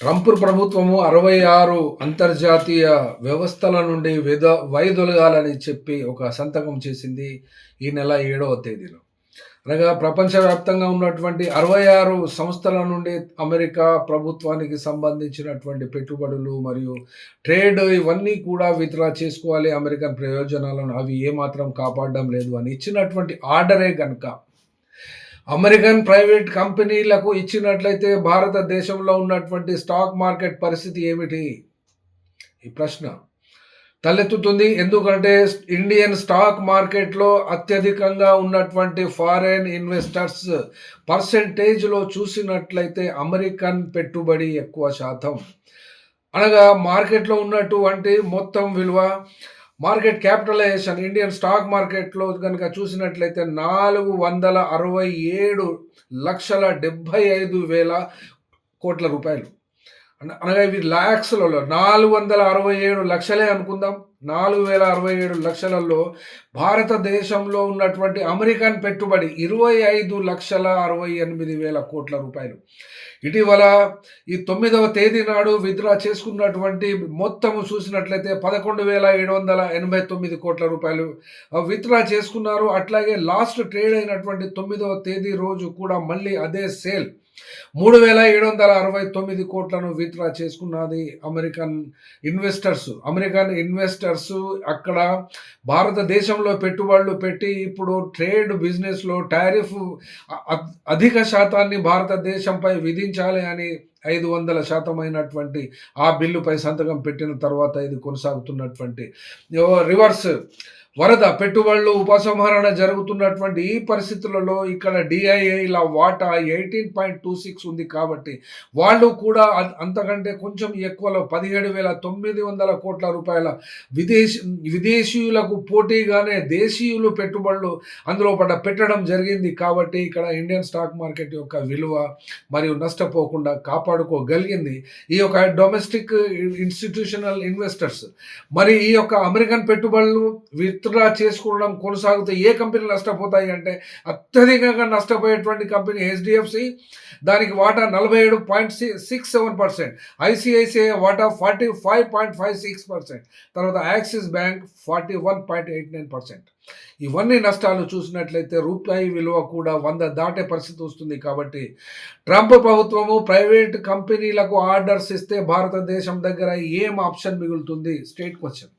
Trump ప్రభుత్వము అరవై ఆరు అంతర్జాతీయ వ్యవస్థల నుండి విద వైదొలగాలని చెప్పి ఒక సంతకం చేసింది ఈ నెల ఏడవ తేదీలో. అనగా ప్రపంచవ్యాప్తంగా ఉన్నటువంటి అరవై ఆరు సంస్థల నుండి అమెరికా ప్రభుత్వానికి సంబంధించినటువంటి పెట్టుబడులు మరియు ట్రేడ్ ఇవన్నీ కూడా విత్డ్రా చేసుకోవాలి. అమెరికన్ ప్రయోజనాలను అవి ఏమాత్రం కాపాడడం లేదు అని ఇచ్చినటువంటి ఆర్డరే కనుక అమెరికన్ ప్రైవేట్ కంపెనీలకు ఇచ్చినట్లయితే భారతదేశంలో ఉన్నటువంటి స్టాక్ మార్కెట్ పరిస్థితి ఏమిటి? ఈ ప్రశ్న తలెత్తుతుంది. ఎందుకంటే ఇండియన్ స్టాక్ మార్కెట్లో అత్యధికంగా ఉన్నటువంటి ఫారెన్ ఇన్వెస్టర్స్ పర్సెంటేజ్లో చూసినట్లయితే అమెరికన్ పెట్టుబడి ఎక్కువ శాతం. అనగా మార్కెట్లో ఉన్నటువంటి మొత్తం విలువ మార్కెట్ క్యాపిటలైజేషన్ ఇండియన్ స్టాక్ మార్కెట్లో కనుక చూసినట్లయితే నాలుగు వందల అరవై ఏడు లక్షల డెబ్భై ఐదు వేల కోట్ల రూపాయలు. అనగా ఇవి ల్యాక్స్లలో నాలుగు వందల అరవై ఏడు లక్షలే అనుకుందాం. నాలుగు వేల అరవై ఏడు లక్షలలో భారతదేశంలో ఉన్నటువంటి అమెరికన్ పెట్టుబడి ఇరవై ఐదు లక్షల అరవై ఎనిమిది వేల కోట్ల రూపాయలు. ఇటీవల ఈ తొమ్మిదవ తేదీ నాడు విత్డ్రా చేసుకున్నటువంటి మొత్తము చూసినట్లయితే పదకొండు వేల ఏడు వందల ఎనభై తొమ్మిది కోట్ల రూపాయలు విత్డ్రా చేసుకున్నారు. అట్లాగే లాస్ట్ ట్రేడ్ అయినటువంటి తొమ్మిదవ తేదీ రోజు కూడా మళ్ళీ అదే సేల్ మూడు వేల ఏడు వందల అరవై తొమ్మిది కోట్లను విత్డ్రా చేసుకున్నది American investors. American investor investors అక్కడ భారతదేశంలో పెట్టుబడులు పెట్టి ఇప్పుడు ట్రేడ్ బిజినెస్లో టారిఫ్ అ- అధిక శాతాన్ని భారతదేశంపై విధించాలి అని ఐదు వందల శాతం అయినటువంటి ఆ బిల్లుపై సంతకం పెట్టిన తర్వాత ఇది కొనసాగుతున్నటువంటి రివర్స్. వరద పెట్టుబడులు ఉపసంహరణ జరుగుతున్నటువంటి ఈ పరిస్థితులలో ఇక్కడ డిఐఏల వాటా ఎయిటీన్ పాయింట్ టూ సిక్స్ ఉంది కాబట్టి వాళ్ళు కూడా అంతకంటే కొంచెం ఎక్కువలో పదిహేడు వేల తొమ్మిది వందల కోట్ల రూపాయల విదేశీ విదేశీయులకు పోటీగానే దేశీయులు పెట్టుబడులు అందులో పడ్డ పెట్టడం జరిగింది కాబట్టి ఇక్కడ ఇండియన్ స్టాక్ మార్కెట్ యొక్క విలువ మరియు నష్టపోకుండా కాపాడుకోగలిగింది. ఈ యొక్క డొమెస్టిక్ ఇన్స్టిట్యూషనల్ ఇన్వెస్టర్స్. మరి ఈ యొక్క అమెరికన్ పెట్టుబడులు విత్డ్రా చేసుకోవడం కొనసాగితే ఏ కంపెనీలు నష్టపోతాయి అంటే అత్యధికంగా నష్టపోయేటువంటి కంపెనీ హెచ్డిఎఫ్సి. దానికి వాటా నలభై ఏడు point six seven percent. ICICI వాటా forty five point five six percent. తర్వాత Axis bank forty one point eight nine percent. ఇవన్నీ నష్టాలు చూసినట్లయితే రూపాయి విలువ కూడా వంద దాటే పరిస్థితి వస్తుంది కాబట్టి ట్రంప్ ప్రభుత్వము ప్రైవేట్ కంపెనీలకు ఆర్డర్స్ ఇస్తే భారతదేశం దగ్గర ఏం ఆప్షన్ మిగులుతుంది? State question.